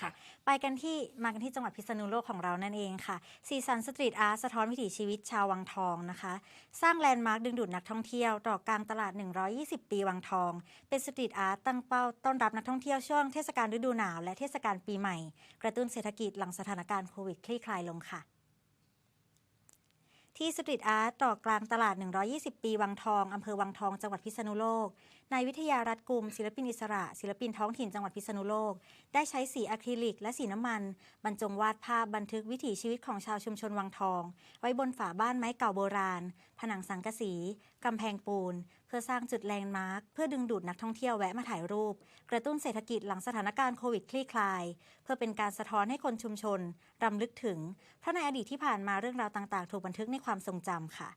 ค่ะ ไปกันที่มากันที่จังหวัดพิษณุโลกของเรานั่นเองค่ะซีซันสตรีทอาร์ตสะท้อนวิถีชีวิตชาววังทองนะคะ สร้างแลนด์มาร์คดึงดูดนักท่องเที่ยวต่อกลางตลาด 120 ปีวังทอง เป็นสตรีทอาร์ตตั้งเป้าต้อนรับนักท่องเที่ยวช่วงเทศกาลฤดูหนาวและเทศกาลปีใหม่ กระตุ้นเศรษฐกิจหลังสถานการณ์โควิดคลี่คลายลงค่ะ ที่สตรีทอาร์ตต่อกลางตลาด 120 ปีวังทอง อำเภอวังทอง จังหวัดพิษณุโลก นายวิทยารัตกุมศิลปินอิสระ ศิลปินท้องถิ่นจังหวัดพิษณุโลก ได้ใช้สีอะคริลิก และสีน้ำมัน บรรจงวาดภาพบันทึกวิถีชีวิตของชาวชุมชนวังทอง ไว้บนฝาบ้านไม้เก่าโบราณ ผนังสังกะสี กำแพงปูน เพื่อสร้างจุดแลนด์มาร์ค เพื่อดึงดูดนักท่องเที่ยวแวะมาถ่ายรูป กระตุ้นเศรษฐกิจหลังสถานการณ์โควิดคลี่คลาย เพื่อเป็นการสะท้อนให้คนชุมชนรำลึกถึง เพราะในอดีตที่ผ่านมาเรื่องราวต่าง ๆ ถูกบันทึกในความทรงจำค่ะ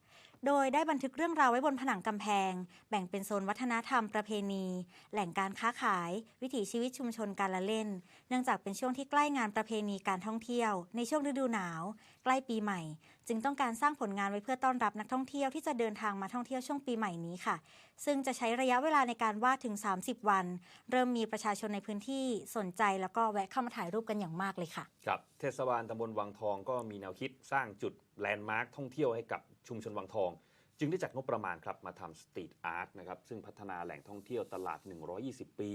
โดยได้บันทึกเรื่องราวไว้บนผนังกำแพง แบ่งเป็นโซนวัฒนธรรมประเพณี แหล่งการค้าขาย วิถีชีวิตชุมชนการละเล่น เนื่องจากเป็นช่วงที่ใกล้งานประเพณีการท่องเที่ยว ในช่วงฤดูหนาว ใกล้ปีใหม่จึงต้องการสร้างผลงานไว้เพื่อต้อนรับนักท่องเที่ยวที่จะเดินทางมาท่องเที่ยวช่วงปีใหม่นี้ค่ะ ซึ่งจะใช้ระยะเวลาในการวาดถึง 30 วัน เริ่มมีประชาชนในพื้นที่สนใจแล้วก็แวะเข้ามาถ่ายรูปกันอย่างมากเลยค่ะครับเทศบาลตำบลวังทองก็มีแนวคิดสร้างจุดแลนด์มาร์คท่องเที่ยวให้กับชุมชนวังทอง จึงได้จัดงบประมาณครับมาทำสตรีทอาร์ตนะครับซึ่งพัฒนาแหล่งท่องเที่ยวตลาด 120 ปี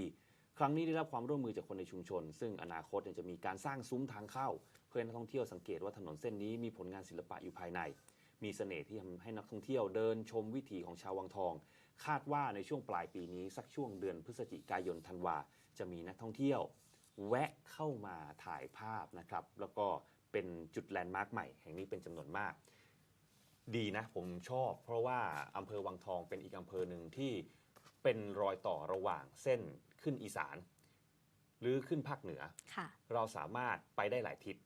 ครั้งนี้ได้รับความร่วมมือจากคนในชุมชน ซึ่งอนาคตจะมีการสร้างซุ้มทางเข้า เพื่อให้นักท่องเที่ยวสังเกตว่าถนนเส้นนี้มีผลงานศิลปะอยู่ภายใน มีเสน่ห์ที่ทำให้นักท่องเที่ยวเดินชมวิถีของชาววังทอง คาดว่าในช่วงปลายปีนี้สักช่วงเดือนพฤศจิกายนธันวาจะมีนักท่องเที่ยว แวะเข้ามาถ่ายภาพนะครับ แล้วก็เป็นจุดแลนด์มาร์คใหม่แห่งนี้เป็นจำนวนมาก ดีนะผมชอบ เพราะว่าอำเภอวังทองเป็นอีกอำเภอหนึ่งที่ เป็นรอยต่อระหว่างเส้นขึ้นอีสาน หรือขึ้นภาคเหนือ ค่ะ เราสามารถไปได้หลายทิศ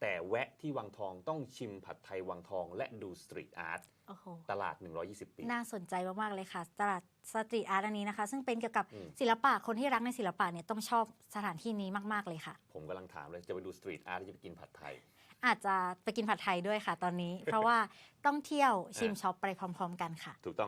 แต่แวะที่วังทองต้องชิมผัดไทยวังทอง และดูสตรีทอาร์ตโอ้โห ตลาด 120 ปี น่าสนใจมาก ๆ เลยค่ะ ตลาดสตรีทอาร์ตอันนี้นะคะ ซึ่งเป็นเกี่ยวกับอืม ศิลปะคนที่รักในศิลปะเนี่ยต้องชอบสถานที่นี้มาก ๆ เลยค่ะ ผมกำลังถามเลยจะไปดูสตรีทอาร์ตหรือจะไปกินผัดไทย อาจจะไปกินผัดไทยด้วยค่ะตอนนี้ เพราะว่าต้องเที่ยวชิมอ่าช็อปไปพร้อม ๆ กันค่ะ ถูกต้อง